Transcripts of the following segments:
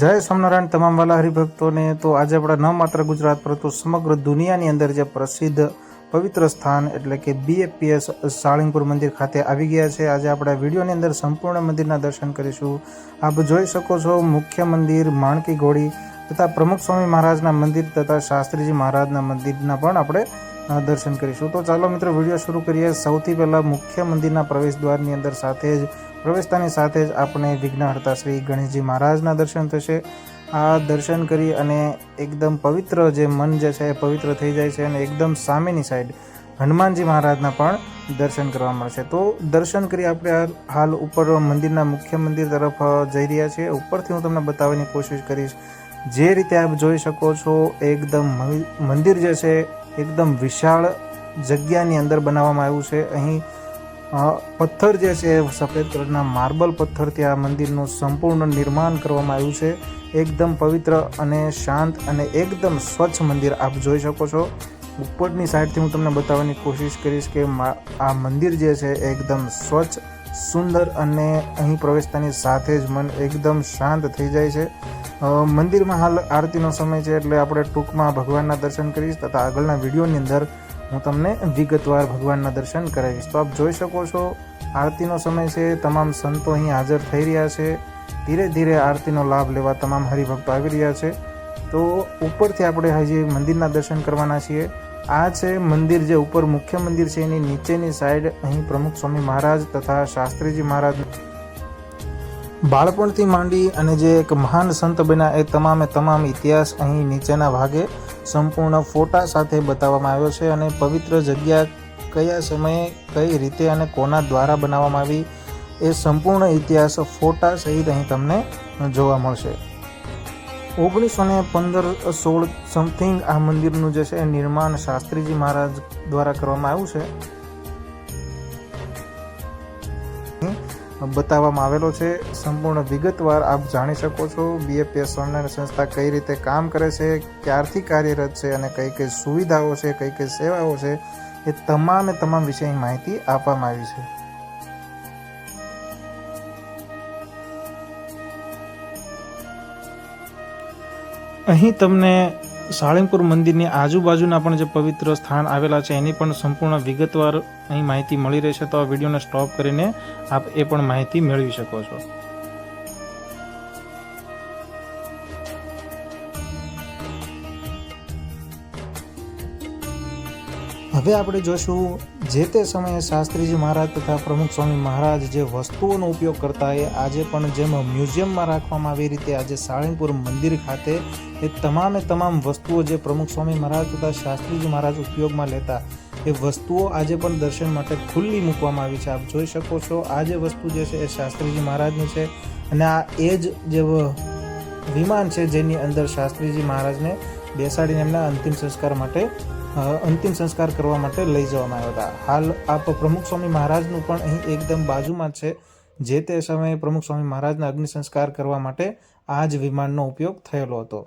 જય સ્વામિનારાયણ તમામ વાલા હરિભક્તોને. તો આજે આપણે ન માત્ર ગુજરાત, પરંતુ સમગ્ર દુનિયાની અંદર જે પ્રસિદ્ધ પવિત્ર સ્થાન એટલે કે બીએપીએસ સાળીંગપુર મંદિર ખાતે આવી ગયા છે. આજે આપણે વિડીયોની અંદર સંપૂર્ણ મંદિરના દર્શન કરીશું. આપ જોઈ શકો છો મુખ્ય મંદિર, માણકી ઘોડી તથા પ્રમુખ સ્વામી મહારાજના મંદિર તથા શાસ્ત્રીજી મહારાજના મંદિરના પણ આપણે દર્શન કરીશું. તો ચાલો મિત્રો, વીડિયો શરૂ કરીએ. સૌથી પહેલાં મુખ્ય મંદિરના પ્રવેશ દ્વારની અંદર સાથે જ પ્રવેશતાની સાથે જ આપણે વિઘ્નહર્તા શ્રી ગણેશજી મહારાજના દર્શન થશે. આ દર્શન કરી અને એકદમ પવિત્ર જે મન જે છે એ પવિત્ર થઈ જાય છે અને એકદમ સામેની સાઈડ હનુમાનજી મહારાજના પણ દર્શન કરવા મળશે. તો દર્શન કરી આપણે હાલ- ઉપર મંદિરના મુખ્ય મંદિર તરફ જઈ રહ્યા છીએ. ઉપરથી હું તમને બતાવવાની કોશિશ કરીશ. જે રીતે આપ જોઈ શકો છો, એકદમ મંદિર જે છે, એકદમ વિશાળ જગ્યાની અંદર બનાવવામાં આવ્યું છે. અહીં પથ્થર જે છે એ સફેદ કલરના માર્બલ પથ્થરથી આ મંદિરનું સંપૂર્ણ નિર્માણ કરવામાં આવ્યું છે. એકદમ પવિત્ર અને શાંત અને એકદમ સ્વચ્છ મંદિર આપ જોઈ શકો છો. ઉપરની સાઈડથી હું તમને બતાવવાની કોશિશ કરીશ કે આ મંદિર જે છે એકદમ સ્વચ્છ, સુંદર અને અહીં પ્રવેશતાની સાથે જ મન એકદમ શાંત થઈ જાય છે. મંદિરમાં હાલ આરતીનો સમય છે એટલે આપણે ટૂંકમાં ભગવાનના દર્શન કરીશ તથા આગળના વિડીયોની અંદર હું તમને વિગતવાર ભગવાનના દર્શન કરાવીશ. તો આપ જોઈ શકો છો, આરતીનો સમય છે, તમામ સંતો અહીં હાજર થઈ રહ્યા છે. ધીરે ધીરે આરતીનો લાભ લેવા તમામ હરિભક્તો આવી રહ્યા છે. તો ઉપરથી આપણે હજી મંદિરના દર્શન કરવાના છીએ. આ છે મંદિર જે ઉપર મુખ્ય મંદિર છે, એની નીચેની સાઈડ અહીં પ્રમુખ સ્વામી મહારાજ તથા શાસ્ત્રીજી મહારાજ બાળપણથી માંડી અને જે એક મહાન સંત બન્યા એ તમામે તમામ ઇતિહાસ અહીં નીચેના ભાગે સંપૂર્ણ ફોટા સાથે બતાવવામાં આવ્યો છે અને પવિત્ર જગ્યા કયા સમયે, કઈ રીતે અને કોના દ્વારા બનાવવામાં આવી એ સંપૂર્ણ ઇતિહાસ ફોટા સહિત અહીં તમને જોવા મળશે. ઓગણીસો ને પંદર સોળ સમથિંગ આ મંદિરનું જે છે નિર્માણ શાસ્ત્રીજી મહારાજ દ્વારા કરવામાં આવ્યું છે. બતાવવામાં આવેલો છે. સંપૂર્ણ વિગતવાર આપ જાણી શકો છો બીએપીએસ સ્વામિનારાયણ સંસ્થા કઈ રીતે કામ કરે છે, ક્યારથી કાર્યરત છે અને કઈ કઈ સુવિધાઓ છે, કઈ કઈ સેવાઓ છે, એ તમામે તમામ વિષયની માહિતી આપવામાં આવી છે. અહીં તમને સાળંગપુર મંદિરની આજુબાજુના પણ જે પવિત્ર સ્થાન આવેલા છે, એની પણ સંપૂર્ણ વિગતવાર અહીં માહિતી મળી રહેશે. તો આ વિડીયોને સ્ટોપ કરીને આપ એ પણ માહિતી મેળવી શકો છો. હવે આપણે જોશું જે તે સમયે શાસ્ત્રીજી મહારાજ તથા પ્રમુખ સ્વામી મહારાજ જે વસ્તુઓનો ઉપયોગ કરતા એ આજે પણ જેમ મ્યુઝિયમમાં રાખવામાં આવી રીતે આજે સાળંગપુર મંદિર ખાતે એ તમામે તમામ વસ્તુઓ જે પ્રમુખ સ્વામી મહારાજ તથા શાસ્ત્રીજી મહારાજ ઉપયોગમાં લેતા એ વસ્તુઓ આજે પણ દર્શન માટે ખુલ્લી મૂકવામાં આવી છે. આપ જોઈ શકો છો, આ જે વસ્તુ જે છે એ શાસ્ત્રીજી મહારાજની છે અને આ એ જ જે વિમાન છે જેની અંદર શાસ્ત્રીજી મહારાજને બેસાડીને એમના અંતિમ સંસ્કાર માટે અંતિમ સંસ્કાર કરવા માટે લઈ જવામાં આવ્યા હતા. હાલ આપ પ્રમુખ સ્વામી મહારાજનું પણ અહીં એકદમ બાજુમાં છે. જે તે સમયે પ્રમુખ સ્વામી મહારાજના અગ્નિ સંસ્કાર કરવા માટે આ જ વિમાનનો ઉપયોગ થયેલો હતો.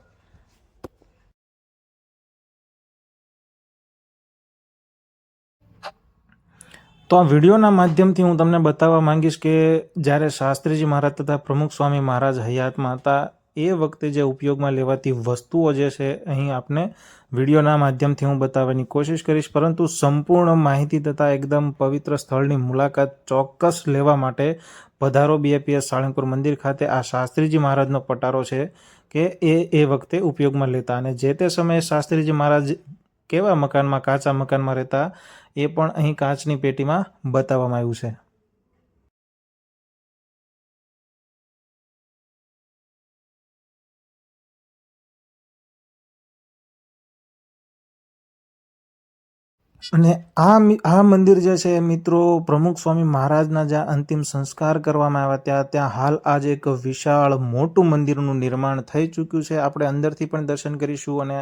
તો આ વિડીયોના માધ્યમથી હું તમને બતાવવા માંગીશ કે જ્યારે શાસ્ત્રીજી મહારાજ તથા પ્રમુખ સ્વામી મહારાજ હયાતમાં હતા એ વખતે જે ઉપયોગમાં લેવાતી વસ્તુઓ જે છે, અહીં આપને વિડીયોના માધ્યમથી હું બતાવવાની કોશિશ કરીશ. પરંતુ સંપૂર્ણ માહિતી તથા એકદમ પવિત્ર સ્થળની મુલાકાત ચોક્કસ લેવા માટે પધારો બીએપીએસ સાળંગપુર મંદિર ખાતે આ શાસ્ત્રીજી મહારાજનો પટારો છે કે એ એ વખતે ઉપયોગમાં લેતા. અને જે તે સમયે શાસ્ત્રીજી મહારાજ કેવા મકાનમાં, કાચા મકાનમાં રહેતા, એ પણ અહીં કાચની પેટીમાં બતાવવામાં આવ્યું છે. અને આ આ મંદિર જે છે મિત્રો, પ્રમુખ સ્વામી મહારાજના જ્યાં અંતિમ સંસ્કાર કરવામાં આવ્યા ત્યાં ત્યાં હાલ આજ એક વિશાળ, મોટું મંદિરનું નિર્માણ થઈ ચૂક્યું છે. આપણે અંદરથી પણ દર્શન કરીશું અને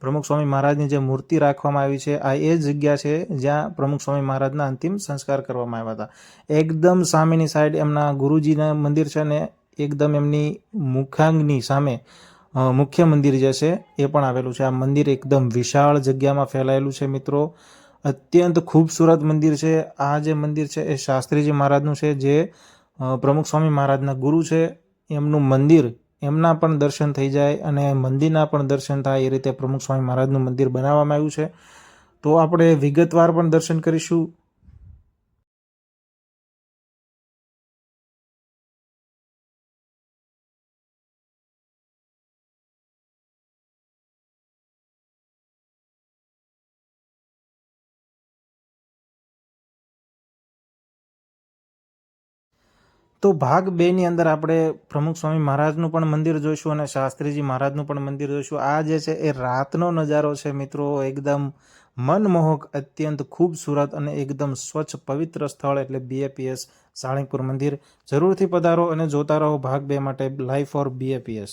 પ્રમુખ સ્વામી મહારાજની જે મૂર્તિ રાખવામાં આવી છે, આ એ જગ્યા છે જ્યાં પ્રમુખ સ્વામી મહારાજના અંતિમ સંસ્કાર કરવામાં આવ્યા હતા. એકદમ સામેની સાઈડ એમના ગુરુજીના મંદિર છે ને એકદમ એમની મુખાંગની સામે મુખ્ય મંદિર જે છે એ પણ આવેલું છે. આ મંદિર એકદમ વિશાળ જગ્યામાં ફેલાયેલું છે મિત્રો. અત્યંત ખૂબસૂરત મંદિર છે. આ જે મંદિર છે એ શાસ્ત્રીજી મહારાજનું છે, જે પ્રમુખ સ્વામી મહારાજના ગુરુ છે. એમનું મંદિર એમના પણ દર્શન થઈ જાય અને મંદિરના પણ દર્શન થાય એ રીતે પ્રમુખ સ્વામી મહારાજનું મંદિર બનાવવામાં આવ્યું છે. તો આપણે વિગતવાર પણ દર્શન કરીશું. તો ભાગ બેની અંદર આપણે પ્રમુખ સ્વામી મહારાજનું પણ મંદિર જોઈશું અને શાસ્ત્રીજી મહારાજનું પણ મંદિર જોઈશું. આ જે છે એ રાતનો નજારો છે મિત્રો. એકદમ મનમોહક, અત્યંત ખૂબસૂરત અને એકદમ સ્વચ્છ, પવિત્ર સ્થળ એટલે બીએપીએસ સાળંગપુર મંદિર. જરૂરથી પધારો અને જોતા રહો ભાગ બે માટે લાઈફ ફોર બીએપીએસ